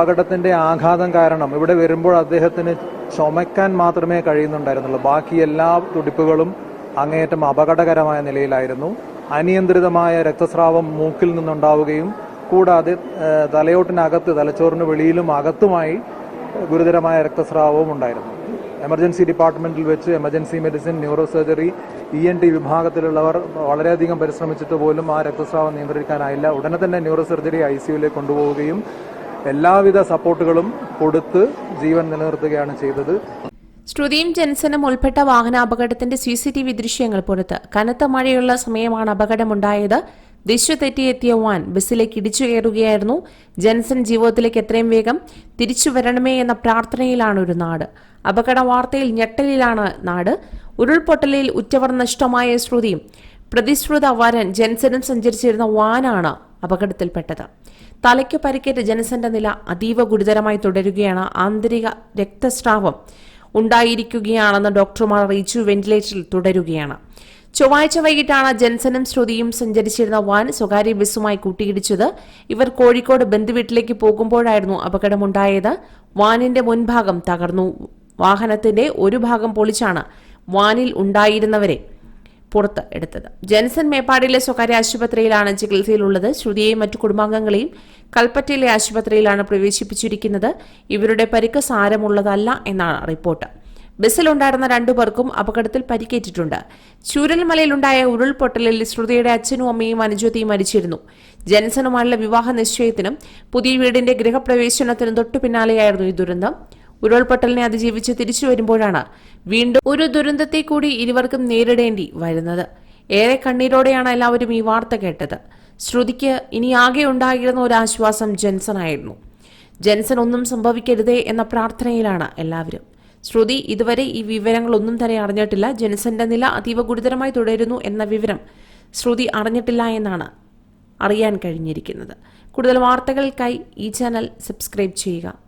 അപകടത്തിന്റെ ആഘാതം കാരണം ഇവിടെ വരുമ്പോൾ അദ്ദേഹത്തിന് ചുമക്കാൻ മാത്രമേ കഴിയുന്നുണ്ടായിരുന്നുള്ളൂ. ബാക്കി എല്ലാ തുടിപ്പുകളും അങ്ങേയറ്റം അപകടകരമായ നിലയിലായിരുന്നു. അനിയന്ത്രിതമായ രക്തസ്രാവം മൂക്കിൽ നിന്നുണ്ടാവുകയും കൂടാതെ തലയോട്ടിനകത്ത് തലച്ചോറിന് വെളിയിലും അകത്തുമായി ഗുരുതരമായ രക്തസ്രാവവും ഉണ്ടായിരുന്നു. എമർജൻസി ഡിപ്പാർട്ട്മെന്റിൽ വെച്ച് emergency medicine neuro surgery E N T വിഭാഗത്തിലുള്ളവർ വളരെയധികം പരിശ്രമിച്ചിട്ട് പോലും ആ രക്തസ്രാവം നിയന്ത്രിക്കാനായില്ല. ഉടനെ തന്നെ ന്യൂറോ സർജറി ഐ സിയുലേക്ക് കൊണ്ടുപോവുകയും എല്ലാവിധ സപ്പോർട്ടുകളും കൊടുത്ത് ജീവൻ നിലനിർത്തുകയാണ് ചെയ്തത്. ശ്രുതിയും ജെൻസനും ഉൾപ്പെട്ട വാഹനാപകടത്തിന്റെ സി സി ടി വി ദൃശ്യങ്ങൾ പുറത്ത്. കനത്ത മഴയുള്ള സമയമാണ് അപകടമുണ്ടായത്. ദിശ തെറ്റിയെത്തിയ വാൻ ബസ്സിലേക്ക് ഇടിച്ചു കയറുകയായിരുന്നു. ജെൻസൺ ജീവിതത്തിലേക്ക് എത്രയും വേഗം തിരിച്ചു വരണമേ എന്ന പ്രാർത്ഥനയിലാണ് ഒരു നാട്. അപകട വാർത്തയിൽ ഞെട്ടലിലാണ് നാട്. ഉരുൾപൊട്ടലിൽ ഉറ്റവർ നഷ്ടമായ ശ്രുതിയും പ്രതിശ്രുത വരൻ ജെൻസനും സഞ്ചരിച്ചിരുന്ന വാനാണ് അപകടത്തിൽപ്പെട്ടത്. തലയ്ക്ക് പരിക്കേറ്റ ജനസന്റെ നില അതീവ ഗുരുതരമായി തുടരുകയാണ്. ആന്തരിക രക്തസ്രാവം ഉണ്ടായിരിക്കുകയാണെന്ന് ഡോക്ടർമാർ അറിയിച്ചു. വെന്റിലേറ്ററിൽ തുടരുകയാണ്. ചൊവ്വാഴ്ച വൈകിട്ടാണ് ജെൻസനും ശ്രുതിയും സഞ്ചരിച്ചിരുന്ന വാൻ സ്വകാര്യ ബസ്സുമായി കൂട്ടിയിടിച്ചത്. ഇവർ കോഴിക്കോട് ബന്ധുവീട്ടിലേക്ക് പോകുമ്പോഴായിരുന്നു അപകടമുണ്ടായത്. വാനിന്റെ മുൻഭാഗം തകർന്നു. വാഹനത്തിന്റെ ഒരു ഭാഗം പൊളിച്ചാണ് വാനിൽ ഉണ്ടായിരുന്നവരെ പുറത്ത് എടുത്തത്. ജെൻസൺ മേപ്പാടിയിലെ സ്വകാര്യ ആശുപത്രിയിലാണ് ചികിത്സയിലുള്ളത്. ശ്രുതിയെയും മറ്റു കുടുംബാംഗങ്ങളെയും കൽപ്പറ്റയിലെ ആശുപത്രിയിലാണ് പ്രവേശിപ്പിച്ചിരിക്കുന്നത്. ഇവരുടെ പരിക്ക് സാരമുള്ളതല്ല എന്നാണ് റിപ്പോർട്ട്. ബസ്സിലുണ്ടായിരുന്ന രണ്ടുപേർക്കും അപകടത്തിൽ പരിക്കേറ്റിട്ടുണ്ട്. ചൂരൽമലയിലുണ്ടായ ഉരുൾപൊട്ടലിൽ ശ്രുതിയുടെ അച്ഛനും അമ്മയും അനുജ്യോതിയും മരിച്ചിരുന്നു. ജെൻസണുമായുള്ള വിവാഹ നിശ്ചയത്തിനും പുതിയ വീടിന്റെ ഗൃഹപ്രവേശനത്തിനും തൊട്ടു പിന്നാലെയായിരുന്നു ഈ ദുരന്തം. ഉരുൾപൊട്ടലിനെ അതിജീവിച്ച് തിരിച്ചു വരുമ്പോഴാണ് വീണ്ടും ഒരു ദുരന്തത്തെ കൂടി ഇരുവർക്കും നേരിടേണ്ടി വരുന്നത്. ഏറെ കണ്ണീരോടെയാണ് എല്ലാവരും ഈ വാർത്ത കേട്ടത്. ശ്രുതിക്ക് ഇനി ആകെ ഉണ്ടായിരുന്ന ഒരു ആശ്വാസം ജെൻസൺ ആയിരുന്നു ജെൻസൺ ഒന്നും സംഭവിക്കരുതേ എന്ന പ്രാർത്ഥനയിലാണ് എല്ലാവരും. ശ്രുതി ഇതുവരെ ഈ വിവരങ്ങളൊന്നും തന്നെ അറിഞ്ഞിട്ടില്ല. ജെൻസന്റെ നില അതീവ ഗുരുതരമായി തുടരുന്നു എന്ന വിവരം ശ്രുതി അറിഞ്ഞിട്ടില്ല എന്നാണ് അറിയാൻ കഴിഞ്ഞിരിക്കുന്നത്. കൂടുതൽ വാർത്തകൾക്കായി ഈ ചാനൽ സബ്സ്ക്രൈബ് ചെയ്യുക.